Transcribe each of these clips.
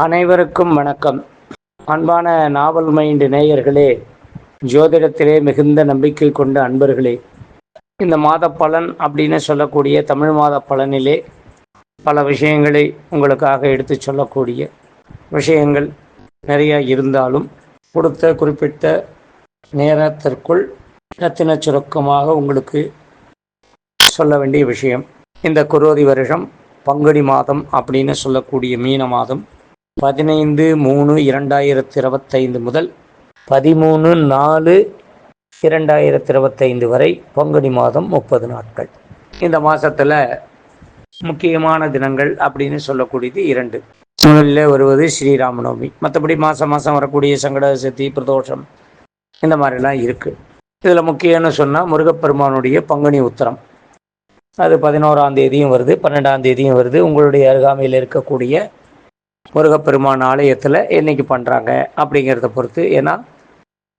அனைவருக்கும் வணக்கம். அன்பான நாவல் மைண்ட் நேயர்களே ஜோதிடத்திலே மிகுந்த நம்பிக்கை கொண்ட அன்பர்களே இந்த மாத பலன் அப்படின்னு சொல்லக்கூடிய தமிழ் மாத பலனிலே பல விஷயங்களை உங்களுக்காக எடுத்து சொல்லக்கூடிய விஷயங்கள் நிறைய இருந்தாலும் கொடுத்த குறிப்பிட்ட நேரத்திற்குள் ரத்தின சுருக்கமாக உங்களுக்கு சொல்ல வேண்டிய விஷயம் இந்த குரோதி வருஷம் பங்குனி மாதம் அப்படின்னு சொல்லக்கூடிய மீன மாதம். பதினைந்து மூணு இரண்டாயிரத்தி இருபத்தைந்து முதல் பதிமூணு நாலு இரண்டாயிரத்தி இருபத்தைந்து வரை பங்குனி மாதம் முப்பது நாட்கள். இந்த மாதத்தில் முக்கியமான தினங்கள் அப்படின்னு சொல்லக்கூடியது இரண்டு. முதலில் வருவது ஸ்ரீராமநவமி. மற்றபடி மாதம் மாதம் வரக்கூடிய சங்கட சதி பிரதோஷம் இந்த மாதிரிலாம் இருக்குது இதில் முக்கியம்னு சொன்னால் முருகப்பெருமானுடைய பங்குனி உத்தரம். அது பதினோராம் தேதியும் வருது பன்னெண்டாம் தேதியும் வருது. உங்களுடைய அருகாமையில் இருக்கக்கூடிய முருகப்பெருமான் ஆலயத்தில் என்னைக்கு பண்ணுறாங்க அப்படிங்கிறத பொறுத்து ஏன்னா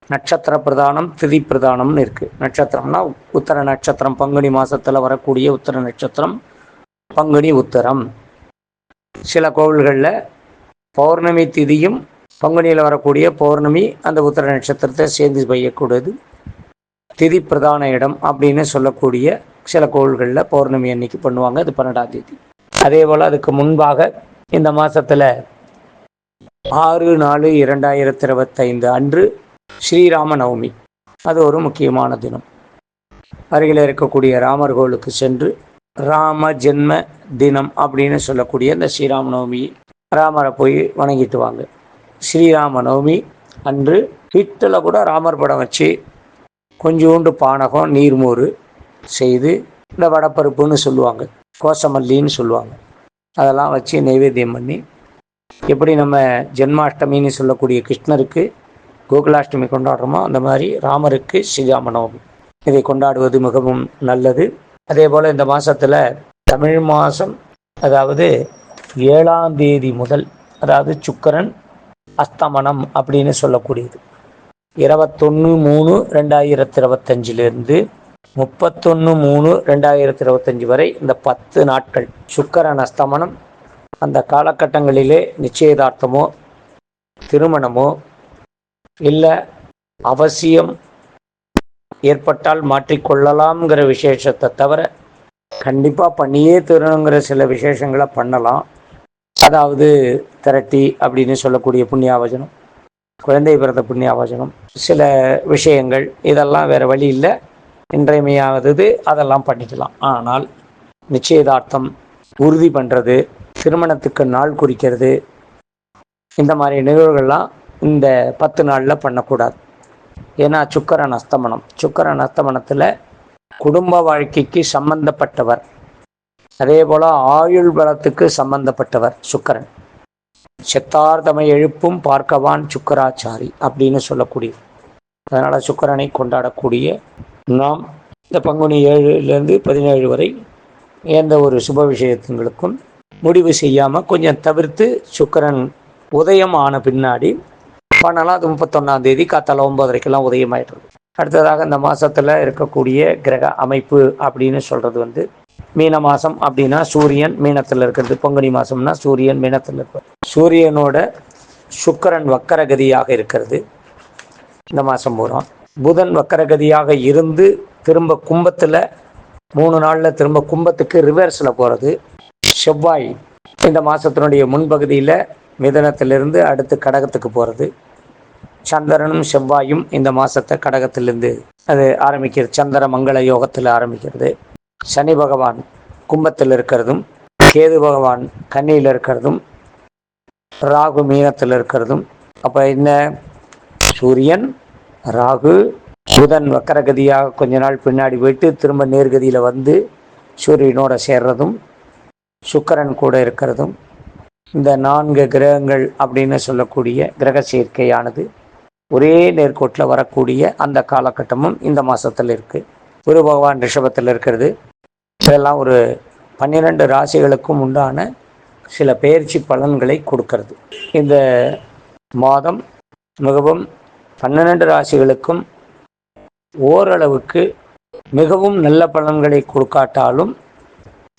நட்சத்திர பிரதானம் திதி பிரதானம்னு இருக்குது நட்சத்திரம்னா உத்தர நட்சத்திரம் பங்குனி மாதத்தில் வரக்கூடிய உத்தர நட்சத்திரம் பங்குனி உத்தரம். சில கோவில்களில் பௌர்ணமி திதியும் பங்குனியில் வரக்கூடிய பௌர்ணமி அந்த உத்தர நட்சத்திரத்தை சேர்ந்து பெய்யக்கூடியது. திதி பிரதான இடம் அப்படின்னு சொல்லக்கூடிய சில கோவில்களில் பௌர்ணமி அன்னைக்கு பண்ணுவாங்க அது பன்னெண்டாம் தேதி. அதே போல் அதுக்கு முன்பாக இந்த மாதத்தில் ஆறு நாலு இரண்டாயிரத்தி இருபத்தைந்து அன்று ஸ்ரீராம நவமி அது ஒரு முக்கியமான தினம். அருகில் இருக்கக்கூடிய ராமர் கோவிலுக்கு சென்று ராம ஜென்ம தினம் அப்படின்னு சொல்லக்கூடிய இந்த ஸ்ரீராம நவமி ராமரை போய் வணங்கிட்டு வாங்க. ஸ்ரீராம நவமி அன்று வீட்டில் கூட ராமர் படம் வச்சு கொஞ்சோண்டு பானகம் நீர்மோறு செய்து இந்த வடப்பருப்புன்னு சொல்லுவாங்க. கோசமல்லின்னு சொல்லுவாங்க. அதெல்லாம் வச்சு நைவேத்தியம் பண்ணி எப்படி நம்ம ஜென்மாஷ்டமின்னு சொல்லக்கூடிய கிருஷ்ணருக்கு கோகுலாஷ்டமி கொண்டாடுறோமோ அந்த மாதிரி ராமருக்கு ஸ்ரீராம நவமி இதை கொண்டாடுவது மிகவும் நல்லது. அதே போல் இந்த மாதத்தில் தமிழ் மாதம் அதாவது ஏழாம் தேதி முதல் அதாவது சுக்கரன் அஸ்தமனம் அப்படின்னு சொல்லக்கூடியது. இருபத்தொன்று மூணு ரெண்டாயிரத்தி இருபத்தஞ்சிலிருந்து முப்பத்தொன்று மூணு ரெண்டாயிரத்தி இருபத்தஞ்சி வரை இந்த பத்து நாட்கள் சுக்கரன் அஸ்தமனம் அந்த காலகட்டங்களிலே நிச்சயதார்த்தமோ திருமணமோ இல்லை அவசியம் ஏற்பட்டால் மாற்றிக்கொள்ளலாம்ங்கிற விசேஷத்தை தவிர கண்டிப்பாக பண்ணியே தரணுங்கிற சில விசேஷங்களை பண்ணலாம். அதாவது திரட்டி அப்படின்னு சொல்லக்கூடிய புண்ணியாவச்சனம் குழந்தை பிறந்த புண்ணியாவச்சனம் சில விஷயங்கள் இதெல்லாம் வேறு வழி இல்லை. இன்றையமையாவது அதெல்லாம் பண்ணிக்கலாம். ஆனால் நிச்சயதார்த்தம் உறுதி பண்ணுறது திருமணத்துக்கு நாள் குறிக்கிறது இந்த மாதிரி நிகழ்வுகள்லாம் இந்த பத்து நாளில் பண்ணக்கூடாது. ஏன்னா சுக்கரன் அஸ்தமனம். சுக்கரன் அஸ்தமனத்தில் குடும்ப வாழ்க்கைக்கு சம்பந்தப்பட்டவர். அதே போல் ஆயுள் பலத்துக்கு சம்பந்தப்பட்டவர் சுக்கரன். செத்தார்தமை எழுப்பும் பார்க்கவான் சுக்கராச்சாரி அப்படின்னு சொல்லக்கூடிய அதனால் சுக்கரனை கொண்டாடக்கூடிய நாம் இந்த பங்குனி ஏழுலேருந்து பதினேழு வரை எந்த ஒரு சுப விஷயத்துங்களுக்கும் முடிவு செய்யாமல் கொஞ்சம் தவிர்த்து சுக்கரன் உதயம் ஆன பின்னாடி பண்ணலாம் அது முப்பத்தொன்னாம் தேதி காத்தால ஒன்பதரைக்கெல்லாம் உதயம் அடுத்ததாக இந்த மாதத்தில் இருக்கக்கூடிய கிரக அமைப்பு அப்படின்னு சொல்கிறது வந்து மீன மாதம் அப்படின்னா சூரியன் மீனத்தில் இருக்கிறது பொங்கனி மாதம்னா சூரியன் மீனத்தில் இருக்கிறது. சூரியனோட சுக்கரன் வக்கரகதியாக இருக்கிறது. இந்த மாதம் பூரா. புதன் வக்கரகதியாக இருந்து திரும்ப கும்பத்தில் மூணு நாளில் திரும்ப கும்பத்துக்கு ரிவர்ஸில் போகிறது செவ்வாய் இந்த மாதத்தினுடைய முன்பகுதியில் மிதனத்திலிருந்து அடுத்து கடகத்துக்கு போகிறது சந்திரனும் செவ்வாயும் இந்த மாதத்தை கடகத்திலிருந்து அது ஆரம்பிக்கிறது சந்திர மங்கள யோகத்தில் ஆரம்பிக்கிறது. சனி பகவான் கும்பத்தில் இருக்கிறதும் கேது பகவான் கன்னியில் இருக்கிறதும் ராகு மீனத்தில் இருக்கிறதும் அப்போ என்ன? சூரியன் ராகு புதன் வக்கரகதியாக கொஞ்ச நாள் பின்னாடி போயிட்டு திரும்ப நேர்கதியில் வந்து சூரியனோட சேர்றதும் சுக்கரன் கூட இருக்கிறதும் இந்த நான்கு கிரகங்கள் அப்படின்னு சொல்லக்கூடிய கிரக சேர்க்கையானது ஒரே நேர்கோட்டில் வரக்கூடிய அந்த காலகட்டமும் இந்த மாதத்தில் இருக்குது குரு பகவான் ரிஷபத்தில் இருக்கிறது. இதெல்லாம் ஒரு பன்னிரெண்டு ராசிகளுக்கும் உண்டான சில பயிற்சி பலன்களை கொடுக்கறது. இந்த மாதம் மிகவும் பன்னிரண்டு ராசிகளுக்கும் ஓரளவுக்கு மிகவும் நல்ல பலன்களை கொடுக்காட்டாலும்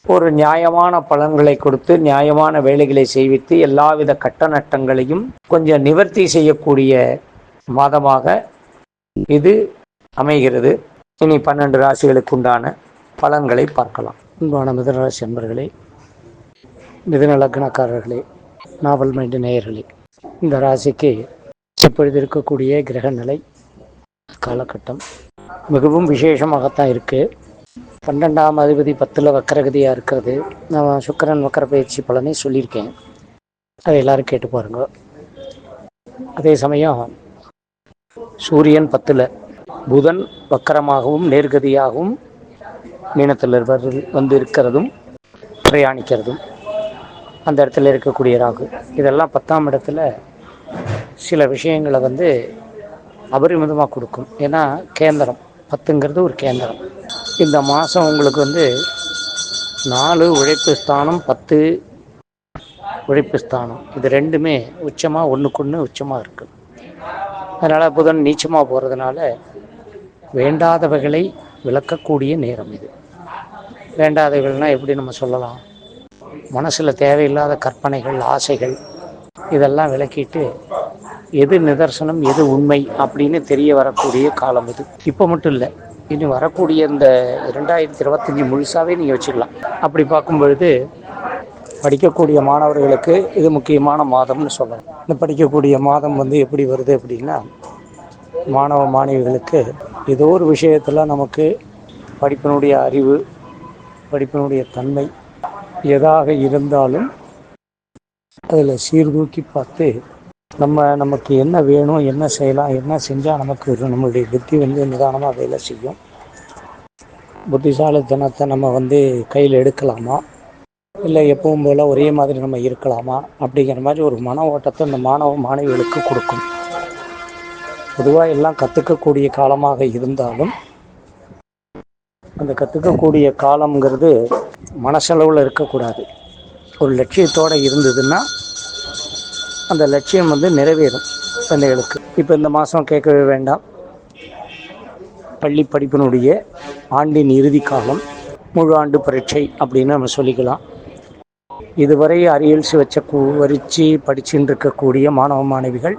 ஒரு நியாயமான பலன்களை கொடுத்து நியாயமான வேலைகளை செய்வித்து எல்லாவித கட்ட நட்டங்களையும் கொஞ்சம் நிவர்த்தி செய்யக்கூடிய மாதமாக இது அமைகிறது. இனி பன்னெண்டு ராசிகளுக்கு உண்டான பலன்களை பார்க்கலாம். அன்பான மிதனராசி அன்பர்களே மிதன லக்னக்காரர்களே நாவல் மைண்டு நேயர்களே இந்த ராசிக்கு இப்பொழுது இருக்கக்கூடிய கிரக நிலை காலகட்டம். மிகவும் விசேஷமாகத்தான் இருக்குது பன்னெண்டாம் அதிபதி பத்தில் வக்கரகதியாக இருக்கிறது. நான் சுக்கரன் வக்கர பயிற்சி பலனை சொல்லியிருக்கேன். அதை எல்லோரும் கேட்டு பாருங்க. அதே சமயம் சூரியன் பத்தில் புதன் வக்கரமாகவும் நேர்கதியாகவும் மீனத்தில் வந்து இருக்கிறதும் பிரயாணிக்கிறதும் அந்த இடத்துல இருக்கக்கூடிய ராகு. இதெல்லாம் பத்தாம் இடத்துல சில விஷயங்களை வந்து அபரிமிதமாக கொடுக்கும். ஏன்னா கேந்திரம். பத்துங்கிறது ஒரு கேந்திரம். இந்த மாதம் உங்களுக்கு வந்து நாலு உழைப்பு ஸ்தானம் பத்து உழைப்பு ஸ்தானம். இது ரெண்டுமே உச்சமாக ஒன்றுக்குன்னு உச்சமாக இருக்குது அதனால் புதன் நீச்சமாக போகிறதுனால வேண்டாதவைகளை விளக்கக்கூடிய நேரம் இது. வேண்டாதவைகள்னால் எப்படி நம்ம சொல்லலாம்? மனசில் தேவையில்லாத கற்பனைகள் ஆசைகள் இதெல்லாம் விளக்கிட்டு எது நிதர்சனம் எது உண்மை அப்படின்னு தெரிய வரக்கூடிய காலம் இது. இப்போ மட்டும் இல்லை இனி வரக்கூடிய இந்த ரெண்டாயிரத்தி இருபத்தஞ்சி முழுசாகவே நீங்கள் வச்சுக்கலாம். அப்படி பார்க்கும் பொழுது படிக்கக்கூடிய மாணவர்களுக்கு இது முக்கியமான மாதம்னு சொல்லலாம் இந்த படிக்கக்கூடிய மாதம் வந்து எப்படி வருது அப்படின்னா மாணவ மாணவிகளுக்கு ஏதோ ஒரு விஷயத்தில் நமக்கு படிப்பினுடைய அறிவு படிப்பினுடைய தன்மை எதாக இருந்தாலும் அதில் சீர்தூக்கி பார்த்து நம்ம நமக்கு என்ன வேணும் என்ன செய்யலாம் என்ன செஞ்சால் நமக்கு நம்மளுடைய புத்தி வந்து நிதானமாக வேலை செய்யும். புத்திசாலித்தனத்தை நம்ம வந்து கையில் எடுக்கலாமா? இல்லை எப்பவும் போல் ஒரே மாதிரி நம்ம இருக்கலாமா? அப்படிங்கிற மாதிரி ஒரு மன ஓட்டத்தை இந்த மாணவ மாணவிகளுக்கு கொடுக்கும். பொதுவாக எல்லாம் கற்றுக்கக்கூடிய காலமாக இருந்தாலும் அந்த கற்றுக்கக்கூடிய காலங்கிறது மனசளவில் இருக்கக்கூடாது. ஒரு லட்சியத்தோடு இருந்ததுன்னா அந்த லட்சியம் வந்து நிறைவேறும் குழந்தைகளுக்கு. இப்போ இந்த மாதம் கேட்கவே வேண்டாம். பள்ளி படிப்பினுடைய ஆண்டின் இறுதி காலம் முழு ஆண்டு பரீட்சை அப்படின்னு நம்ம சொல்லிக்கலாம். இதுவரை அரியல்ஸ் வச்ச வரிச்சு படிச்சுட்டு இருக்கக்கூடிய மாணவ மாணவிகள்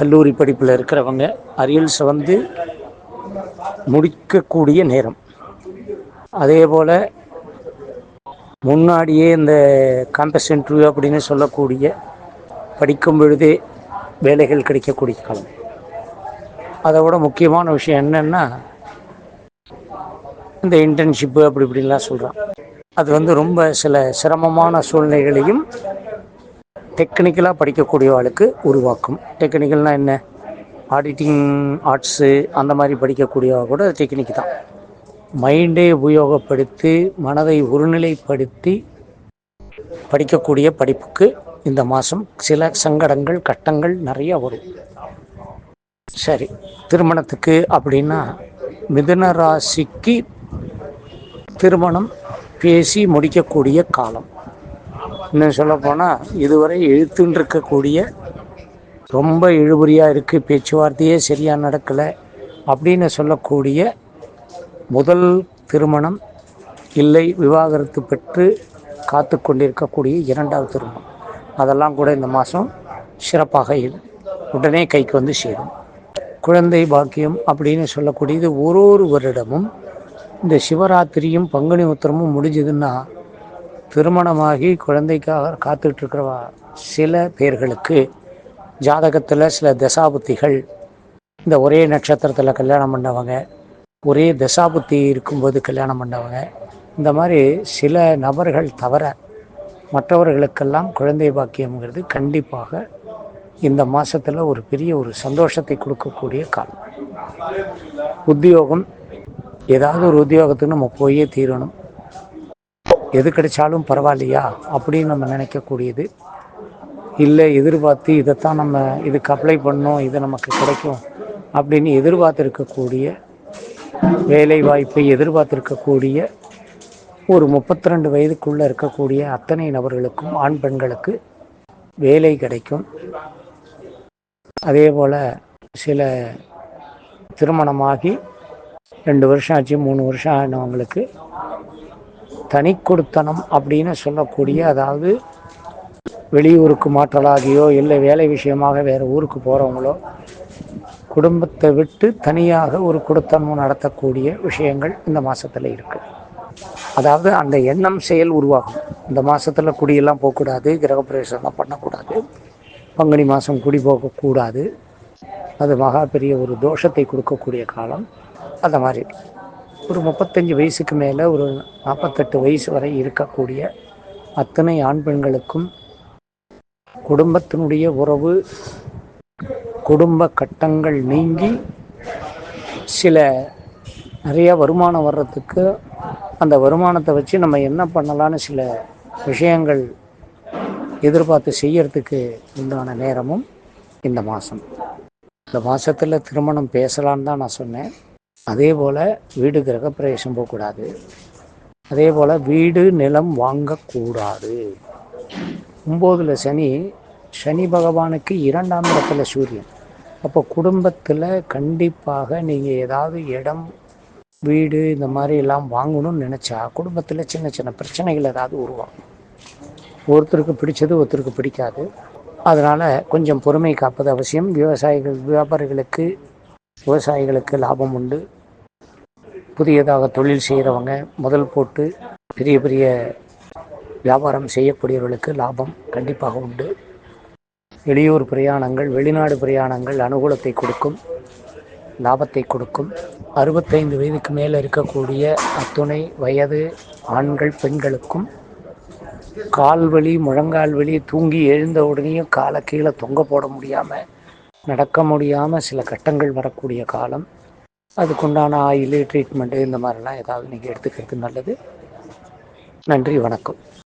கல்லூரி படிப்பில் இருக்கிறவங்க அரியல்ஸை வந்து முடிக்கக்கூடிய நேரம். அதே போல் முன்னாடியே இந்த கேம்பஸ் இன்டர்வியூ அப்படின்னு சொல்லக்கூடிய படிக்கும் பொழுதே வேலைகள் கிடைக்கக்கூடிய காலம். அதை விட முக்கியமான விஷயம் என்னென்னா இந்த இன்டர்ன்ஷிப்பு அப்படி இப்படின்லாம் சொல்கிறான் அது வந்து ரொம்ப சில சிரமமான சூழ்நிலைகளையும் டெக்னிக்கலாக படிக்கக்கூடிய ஆளுக்கு உருவாக்கும். டெக்னிக்கல்னால் என்ன? ஆடிட்டிங் ஆர்ட்ஸு அந்த மாதிரி படிக்கக்கூடியவா கூட டெக்னிக் தான். மைண்டை உபயோகப்படுத்தி மனதை ஒருநிலைப்படுத்தி படிக்கக்கூடிய படிப்புக்கு இந்த மாதம் சில சங்கடங்கள் கட்டங்கள் நிறைய வரும். சரி திருமணத்துக்கு அப்படின்னா மிதுன ராசிக்கு திருமணம் பேசி முடிக்கக்கூடிய காலம். இன்னும் சொல்லப்போனால் இதுவரை எழுத்துன்னு இருக்கக்கூடிய ரொம்ப இழுபறியாக இருக்குது பேச்சுவார்த்தையே சரியாக நடக்கலை அப்படின்னு சொல்லக்கூடிய முதல் திருமணம் இல்லை விவாகரத்து பெற்று காத்து கொண்டிருக்கக்கூடிய இரண்டாவது திருமணம். அதெல்லாம் கூட இந்த மாதம் சிறப்பாக உடனே கைக்கு வந்து சேரும். குழந்தை பாக்கியம் அப்படின்னு சொல்லக்கூடியது ஒரு ஒரு வருடமும் இந்த சிவராத்திரியும் பங்குனி உத்திரமும் முடிஞ்சதுன்னா திருமணமாகி குழந்தைக்காக காத்துட்ருக்கிறவா சில பேர்களுக்கு ஜாதகத்தில் சில தசாபுத்திகள் இந்த ஒரே நட்சத்திரத்தில் கல்யாணம் பண்ணவங்க ஒரே தசாபுத்தி இருக்கும்போது கல்யாணம் பண்ணவங்க. இந்த மாதிரி சில நபர்கள் தவிர மற்றவர்களுக்கெல்லாம் குழந்தை பாக்கியம்ங்கிறது கண்டிப்பாக இந்த மாதத்தில் ஒரு பெரிய ஒரு சந்தோஷத்தை கொடுக்கக்கூடிய காலம். உத்தியோகம் ஏதாவது ஒரு உத்தியோகத்துக்கு நம்ம போயே தீரணும். எது கிடைச்சாலும் பரவாயில்லையா அப்படின்னு நம்ம நினைக்கக்கூடியது. இல்லை எதிர்பார்த்து இதைத்தான் நம்ம இதுக்கு அப்ளை பண்ணோம் இது நமக்கு கிடைக்கும் அப்படின்னு எதிர்பார்த்துருக்கக்கூடிய இருக்கக்கூடிய வேலைவாய்ப்பை எதிர்பார்த்திருக்கக்கூடிய ஒரு முப்பத்தி ரெண்டு வயதுக்குள்ளே இருக்கக்கூடிய அத்தனை நபர்களுக்கும் ஆண் பெண்களுக்கு வேலை கிடைக்கும். அதே போல் சில திருமணமாகி ரெண்டு வருஷம் ஆச்சு மூணு வருஷம் ஆனவங்களுக்கு தனி கொடுத்தனம் அப்படின்னு சொல்லக்கூடிய அதாவது வெளியூருக்கு மாற்றலாகியோ இல்லை வேலை விஷயமாக வேறு ஊருக்கு போகிறவங்களோ குடும்பத்தை விட்டு தனியாக ஒரு குடுத்தனம் நடத்தக்கூடிய விஷயங்கள் இந்த மாதத்தில் இருக்குது அதாவது அந்த எண்ணம் செயல் உருவாகும். இந்த மாதத்தில் குடியெல்லாம் போகக்கூடாது கிரகப்பிரவேசம்லாம் பண்ணக்கூடாது. பங்குனி மாதம் குடி போகக்கூடாது. அது மகா பெரிய ஒரு தோஷத்தை கொடுக்கக்கூடிய காலம். அந்த மாதிரி. ஒரு முப்பத்தஞ்சு வயசுக்கு மேலே ஒரு நாற்பத்தெட்டு வயசு வரை இருக்கக்கூடிய அத்தனை ஆண் பெண்களுக்கும் குடும்பத்தினுடைய உறவு குடும்ப கட்டங்கள் நீங்கி சில நிறைய வருமானம் வர்றதுக்கு அந்த வருமானத்தை வச்சு நம்ம என்ன பண்ணலான்னு சில விஷயங்கள் எதிர்பார்த்து செய்யறதுக்கு உண்டான நேரமும் இந்த மாதம் இந்த மாதத்தில் திருமணம் பேசலான்னு தான் நான் சொன்னேன். அதே போல் வீடு கிரகப்பிரவேசம் போகக்கூடாது. அதே போல் வீடு நிலம் வாங்கக்கூடாது. ஒம்போதில் சனி சனி பகவானுக்கு இரண்டாம் இடத்துல சூரியன். அப்போ குடும்பத்தில் கண்டிப்பாக நீங்கள் ஏதாவது இடம் வீடு இந்த மாதிரி எல்லாம் வாங்கணும்னு நினச்சா குடும்பத்தில் சின்ன சின்ன பிரச்சனைகள் ஏதாவது உருவாகும். ஒருத்தருக்கு பிடிச்சது ஒருத்தருக்கு பிடிக்காது. அதனால் கொஞ்சம் பொறுமை காப்பது அவசியம். விவசாயிகள் வியாபாரிகளுக்கு விவசாயிகளுக்கு லாபம் உண்டு. புதியதாக தொழில் செய்கிறவங்க முதல் போட்டு பெரிய பெரிய வியாபாரம் செய்யக்கூடியவர்களுக்கு லாபம் கண்டிப்பாக உண்டு. வெளியூர் பிரயாணங்கள் வெளிநாடு பிரயாணங்கள் அனுகூலத்தை கொடுக்கும் லாபத்தை கொடுக்கும். அறுபத்தைந்து வயதுக்கு மேலே இருக்கக்கூடிய அத்துணை வயது ஆண்கள் பெண்களுக்கும் கால் வலி முழங்கால் வலி தூங்கி எழுந்த உடனேயும் காலை கீழே தொங்க போட முடியாமல் நடக்க முடியாமல் சில கட்டங்கள் வரக்கூடிய காலம். அதுக்குண்டான ஆயில் ட்ரீட்மெண்ட்டு இந்த மாதிரிலாம் ஏதாவது நீங்கள் எடுத்துக்கிறது நல்லது. நன்றி வணக்கம்.